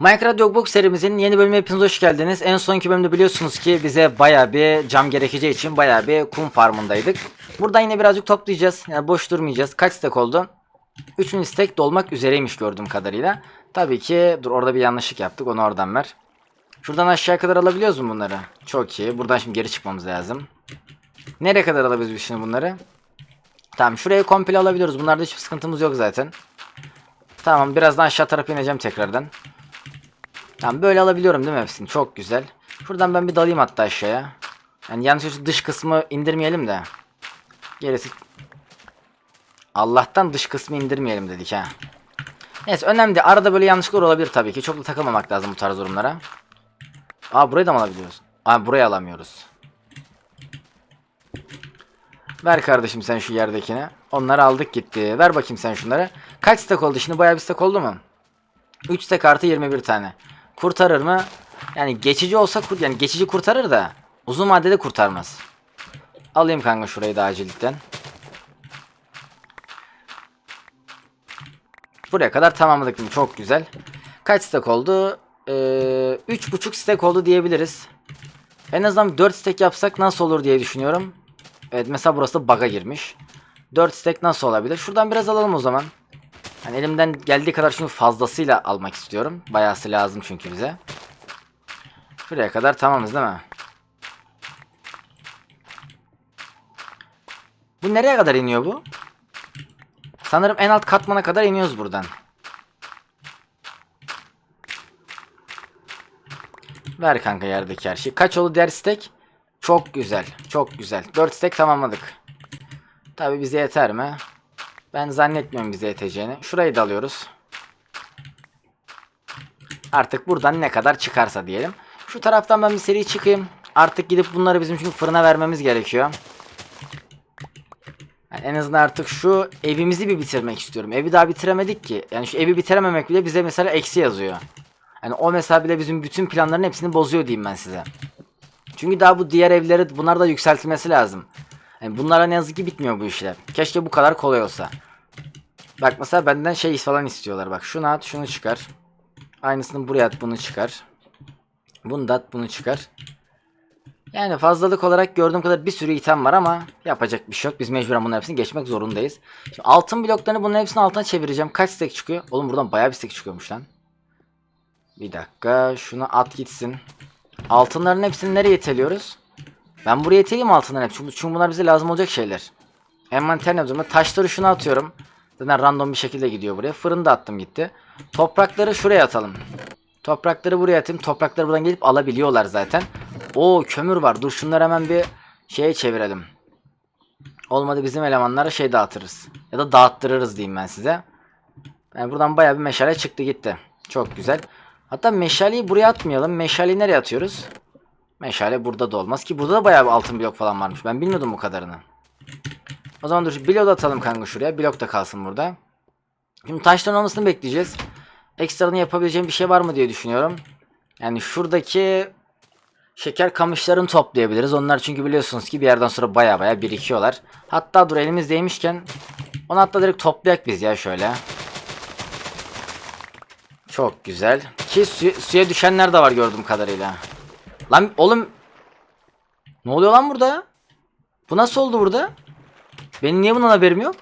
Minecraft Dogbox serimizin yeni bölümüne hepiniz hoş geldiniz. En sonki bölümde biliyorsunuz ki bize baya bir cam gerekeceği için baya bir kum farmındaydık. Buradan yine birazcık toplayacağız. Yani boş durmayacağız. Kaç stek oldu? 3000 stek dolmak üzereymiş gördüğüm kadarıyla. Tabii ki dur orada bir yanlışlık yaptık onu oradan ver. Şuradan aşağıya kadar alabiliyoruz mu bunları? Çok iyi. Buradan şimdi geri çıkmamız lazım. Nereye kadar alabiliriz şimdi bunları? Tamam şuraya komple alabiliyoruz. Bunlarda hiçbir sıkıntımız yok zaten. Tamam birazdan aşağı tarafa ineceğim tekrardan. Tamam böyle alabiliyorum değil mi hepsini? Çok güzel. Şuradan ben bir dalayım hatta aşağıya. Yani yanlış dış kısmı indirmeyelim de. Gerisi... Allah'tan dış kısmı indirmeyelim dedik ha. Neyse önemli değil. Arada böyle yanlışlıklar olabilir tabii ki. Çok da takılmamak lazım bu tarz durumlara. Aa burayı da mı alabiliyoruz? Aa burayı alamıyoruz. Ver kardeşim sen şu yerdekini. Onları aldık gitti. Ver bakayım sen şunları. Kaç stek oldu şimdi? Bayağı bir stek oldu mu? 3 stek artı 21 tane. Kurtarır mı? Yani geçici olsa kur yani geçici kurtarır da uzun vadede kurtarmaz. Alayım kanka şurayı da acillikten. Buraya kadar tamamladık mı? Çok güzel. Kaç stek oldu? Ee, 3.5 stek oldu diyebiliriz. En azından 4 stek yapsak nasıl olur diye düşünüyorum. Evet mesela burası bug'a girmiş. 4 stek nasıl olabilir? Şuradan biraz alalım o zaman. Hani elimden geldiği kadar çünkü fazlasıyla almak istiyorum. Bayağısı lazım çünkü bize. Şuraya kadar tamamız değil mi? Bu nereye kadar iniyor bu? Sanırım en alt katmana kadar iniyoruz buradan. Ver kanka yerdeki her şeyi. Kaç oldu diğer stek? Çok güzel. Çok güzel. 4 stek tamamladık. Tabi bize yeter mi? Ben zannetmiyorum bize yeteceğini. Şurayı da alıyoruz. Artık buradan ne kadar çıkarsa diyelim. Şu taraftan ben bir seri çıkayım. Artık gidip bunları bizim çünkü fırına vermemiz gerekiyor. Yani en azından artık şu evimizi bir bitirmek istiyorum. Evi daha bitiremedik ki. Yani şu evi bitirememek bile bize mesela eksi yazıyor. Yani o mesela bile bizim bütün planların hepsini bozuyor diyeyim ben size. Çünkü daha bu diğer evleri bunlar da yükseltilmesi lazım. Yani bunlara ne yazık ki bitmiyor bu işler. Keşke bu kadar kolay olsa. Bak mesela benden şey falan istiyorlar. Bak şunu at şunu çıkar. Aynısını buraya at bunu çıkar. Bunu da at bunu çıkar. Yani fazlalık olarak gördüğüm kadar bir sürü item var ama yapacak bir şey yok. Biz mecburen bunların hepsini geçmek zorundayız. Şimdi altın bloklarını bunların hepsini altına çevireceğim. Kaç stack çıkıyor? Oğlum buradan bayağı bir stack çıkıyormuş lan. Bir dakika şunu at gitsin. Altınların hepsini nereye iteliyoruz? Ben buraya iteleyeyim altınların hepsini. Çünkü bunlar bize lazım olacak şeyler. Envanter ne durumda? Taşları şuna atıyorum. Zaten random bir şekilde gidiyor buraya. Fırında attım gitti. Toprakları şuraya atalım. Toprakları buraya atayım. Toprakları buradan gelip alabiliyorlar zaten. Oo kömür var. Dur şunları hemen bir şeye çevirelim. Olmadı bizim elemanlara şey dağıtırız. Ya da dağıttırırız diyeyim ben size. Yani buradan bayağı bir meşale çıktı gitti. Çok güzel. Hatta meşaleyi buraya atmayalım. Meşaleyi nereye atıyoruz? Meşale burada da olmaz ki burada da bayağı bir altın blok falan varmış. Ben bilmiyordum bu kadarını. O zaman dur blok da atalım kanka şuraya. Blok da kalsın burada. Şimdi taşların olmasını bekleyeceğiz. Ekstradan yapabileceğim bir şey var mı diye düşünüyorum. Yani şuradaki şeker kamışlarını toplayabiliriz. Onlar çünkü biliyorsunuz ki bir yerden sonra baya baya birikiyorlar. Hatta dur elimizdeymişken onu hatta direkt toplayak biz ya şöyle. Çok güzel. Ki su- suya düşenler de var gördüğüm kadarıyla. Lan oğlum ne oluyor lan burada? Bu nasıl oldu burada? Benim niye bundan haberim yok?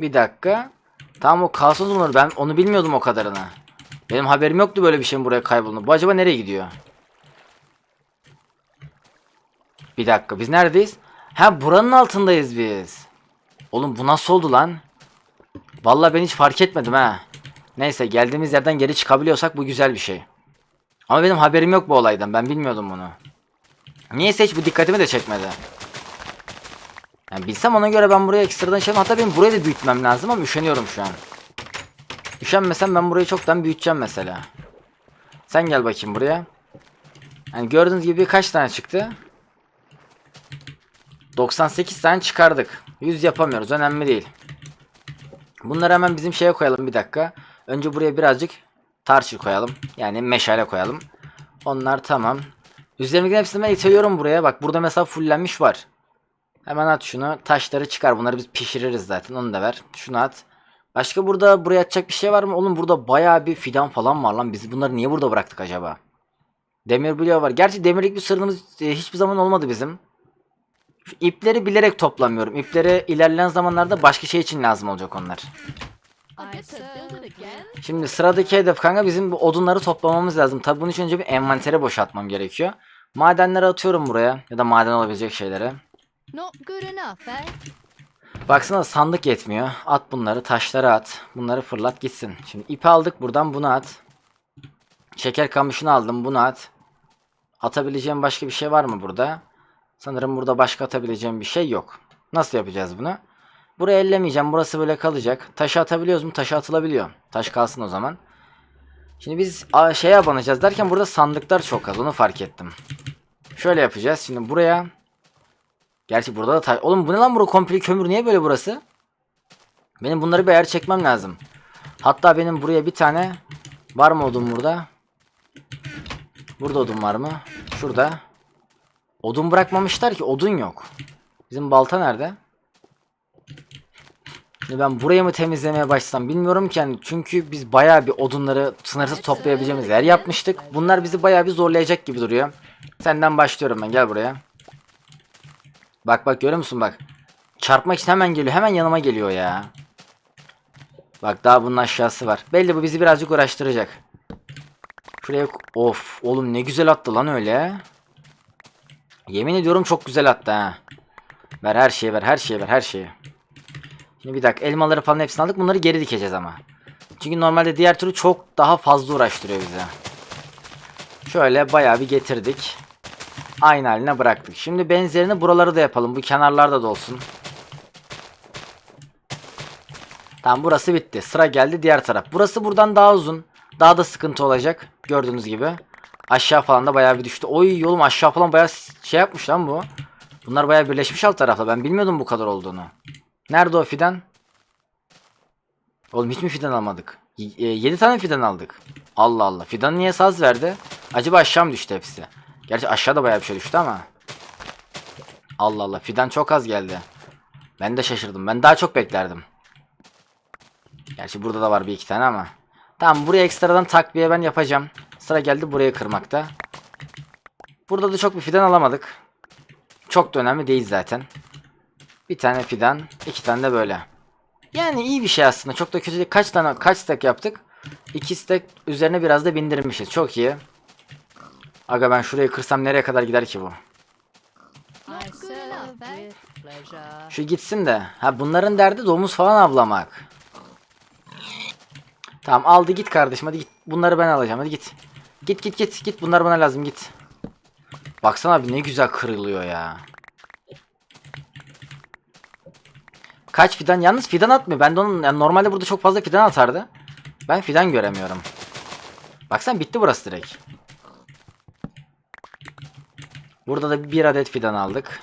Bir dakika. Tamam o kalsın bunları. Ben onu bilmiyordum o kadarını. Benim haberim yoktu böyle bir şeyin buraya kaybolduğunu. Bu acaba nereye gidiyor? Bir dakika biz neredeyiz? Ha buranın altındayız biz. Oğlum bu nasıl oldu lan? Vallahi ben hiç fark etmedim ha. Neyse geldiğimiz yerden geri çıkabiliyorsak bu güzel bir şey. Ama benim haberim yok bu olaydan. Ben bilmiyordum bunu. Niyeyse hiç bu dikkatimi de çekmedi. Yani bilsem ona göre ben buraya ekstradan şey Hatta benim burayı da büyütmem lazım ama üşeniyorum şu an. Üşenmesem ben burayı çoktan büyüteceğim mesela. Sen gel bakayım buraya. Yani gördüğünüz gibi kaç tane çıktı? 98 tane çıkardık. 100 yapamıyoruz. Önemli değil. Bunları hemen bizim şeye koyalım bir dakika. Önce buraya birazcık tarçı koyalım. Yani meşale koyalım. Onlar tamam. Üzerimdekilerin hepsini ben iteliyorum buraya. Bak burada mesela fullenmiş var. Hemen at şunu. Taşları çıkar. Bunları biz pişiririz zaten. Onu da ver. Şunu at. Başka burada buraya atacak bir şey var mı? Oğlum burada bayağı bir fidan falan var lan. Biz bunları niye burada bıraktık acaba? Demir bloğu var. Gerçi demirlik bir sırrımız e, hiçbir zaman olmadı bizim. Şu ipleri bilerek toplamıyorum. İpleri ilerleyen zamanlarda başka şey için lazım olacak onlar. Şimdi sıradaki hedef kanka bizim bu odunları toplamamız lazım. Tabi bunun için önce bir envantere boşaltmam gerekiyor. Madenleri atıyorum buraya ya da maden olabilecek enough, eh? Baksana sandık yetmiyor. At bunları, taşları at. Bunları fırlat gitsin. Şimdi ipi aldık buradan bunu at. Şeker kamışını aldım bunu at. Atabileceğim başka bir şey var mı burada? Sanırım burada başka atabileceğim bir şey yok. Nasıl yapacağız bunu? Burayı ellemeyeceğim. Burası böyle kalacak. Taşı atabiliyoruz mu? Taşı atılabiliyor. Taş kalsın o zaman. Şimdi biz şeye abanacağız derken burada sandıklar çok az. Onu fark ettim. Şöyle yapacağız. Şimdi buraya Gerçi burada da taş... Oğlum bu ne lan bura komple kömür niye böyle burası? Benim bunları bir ayar çekmem lazım. Hatta benim buraya bir tane var mı odun burada? Burada odun var mı? Şurada. Odun bırakmamışlar ki odun yok. Bizim balta nerede? Ben burayı mı temizlemeye başlasam bilmiyorum ki yani çünkü biz bayağı bir odunları sınırsız toplayabileceğimiz yer yapmıştık. Bunlar bizi bayağı bir zorlayacak gibi duruyor. Senden başlıyorum ben gel buraya. Bak bak görüyor musun bak. Çarpmak için hemen geliyor. Hemen yanıma geliyor ya. Bak daha bunun aşağısı var. Belli bu bizi birazcık uğraştıracak. Şuraya of oğlum ne güzel attı lan öyle. Yemin ediyorum çok güzel attı ha. Ver her şeyi ver her şeyi ver her şeyi. Bir dakika elmaları falan hepsini aldık. Bunları geri dikeceğiz ama. Çünkü normalde diğer türlü çok daha fazla uğraştırıyor bize. Şöyle bayağı bir getirdik. Aynı haline bıraktık. Şimdi benzerini buraları da yapalım. Bu kenarlarda da olsun. Tamam burası bitti. Sıra geldi diğer taraf. Burası buradan daha uzun. Daha da sıkıntı olacak. Gördüğünüz gibi. Aşağı falan da bayağı bir düştü. Oy yolum aşağı falan bayağı şey yapmış lan bu. Bunlar bayağı birleşmiş alt tarafta. Ben bilmiyordum bu kadar olduğunu. Nerede o fidan? Oğlum hiç mi fidan almadık? 7 tane fidan aldık. Allah Allah. Fidan niye saz verdi? Acaba aşağı mı düştü hepsi? Gerçi aşağıda bayağı bir şey düştü ama. Allah Allah. Fidan çok az geldi. Ben de şaşırdım. Ben daha çok beklerdim. Gerçi burada da var bir iki tane ama. Tamam buraya ekstradan takviye ben yapacağım. Sıra geldi buraya kırmakta. Burada da çok bir fidan alamadık. Çok da önemli değil zaten. Bir tane fidan, iki tane de böyle. Yani iyi bir şey aslında. Çok da kötü değil. Kaç tane kaç stack yaptık? İki stack üzerine biraz da bindirmişiz. Çok iyi. Aga ben şurayı kırsam nereye kadar gider ki bu? Şu gitsin de. Ha bunların derdi domuz falan avlamak. Tamam aldı git kardeşim hadi git. Bunları ben alacağım hadi git. Git git git git bunlar bana lazım git. Baksana abi ne güzel kırılıyor ya. Kaç fidan? Yalnız fidan atmıyor. Ben de onun yani normalde burada çok fazla fidan atardı. Ben fidan göremiyorum. Baksana bitti burası direkt. Burada da bir adet fidan aldık.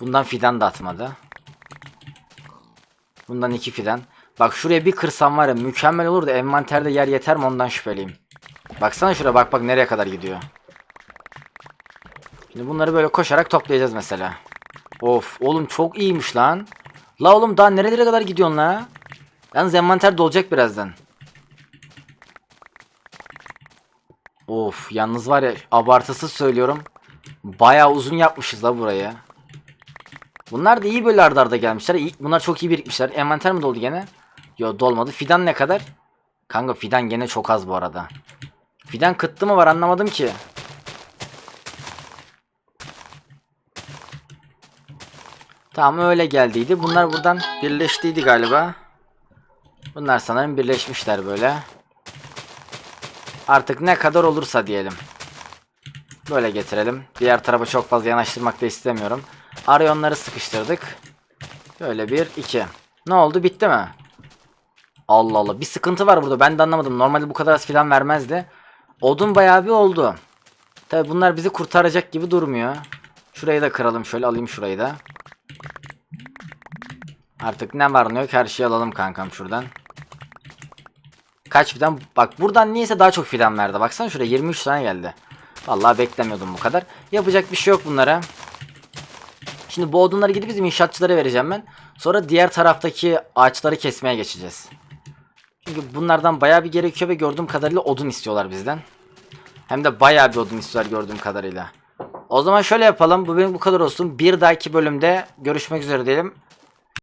Bundan fidan da atmadı. Bundan iki fidan. Bak şuraya bir kırsam var ya mükemmel olur da envanterde yer yeter mi ondan şüpheliyim. Baksana şuraya bak bak nereye kadar gidiyor. Şimdi bunları böyle koşarak toplayacağız mesela. Of oğlum çok iyiymiş lan. La oğlum daha nerelere kadar gidiyorsun la? Yalnız envanter dolacak birazdan. Of yalnız var ya abartısız söylüyorum. Bayağı uzun yapmışız la burayı. Bunlar da iyi böyle arda arda gelmişler. İyi- bunlar çok iyi birikmişler. Envanter mi doldu gene? Yo dolmadı. Fidan ne kadar? Kanka fidan gene çok az bu arada. Fidan kıttı mı var anlamadım ki. Tamam öyle geldiydi. Bunlar buradan birleştiydi galiba. Bunlar sanırım birleşmişler böyle. Artık ne kadar olursa diyelim. Böyle getirelim. Diğer tarafa çok fazla yanaştırmak da istemiyorum. Araya onları sıkıştırdık. Böyle bir iki. Ne oldu bitti mi? Allah Allah bir sıkıntı var burada ben de anlamadım. Normalde bu kadar az filan vermezdi. Odun bayağı bir oldu. Tabi bunlar bizi kurtaracak gibi durmuyor. Şurayı da kıralım şöyle alayım şurayı da. Artık ne var ne yok her şeyi alalım kankam şuradan. Kaç fidan? Bak buradan niyeyse daha çok fidan verdi. Baksana şuraya 23 tane geldi. Vallahi beklemiyordum bu kadar. Yapacak bir şey yok bunlara. Şimdi bu odunları gidip bizim inşaatçılara vereceğim ben. Sonra diğer taraftaki ağaçları kesmeye geçeceğiz. Çünkü bunlardan bayağı bir gerekiyor ve gördüğüm kadarıyla odun istiyorlar bizden. Hem de bayağı bir odun istiyorlar gördüğüm kadarıyla. O zaman şöyle yapalım. Bu benim bu kadar olsun. Bir dahaki bölümde görüşmek üzere diyelim.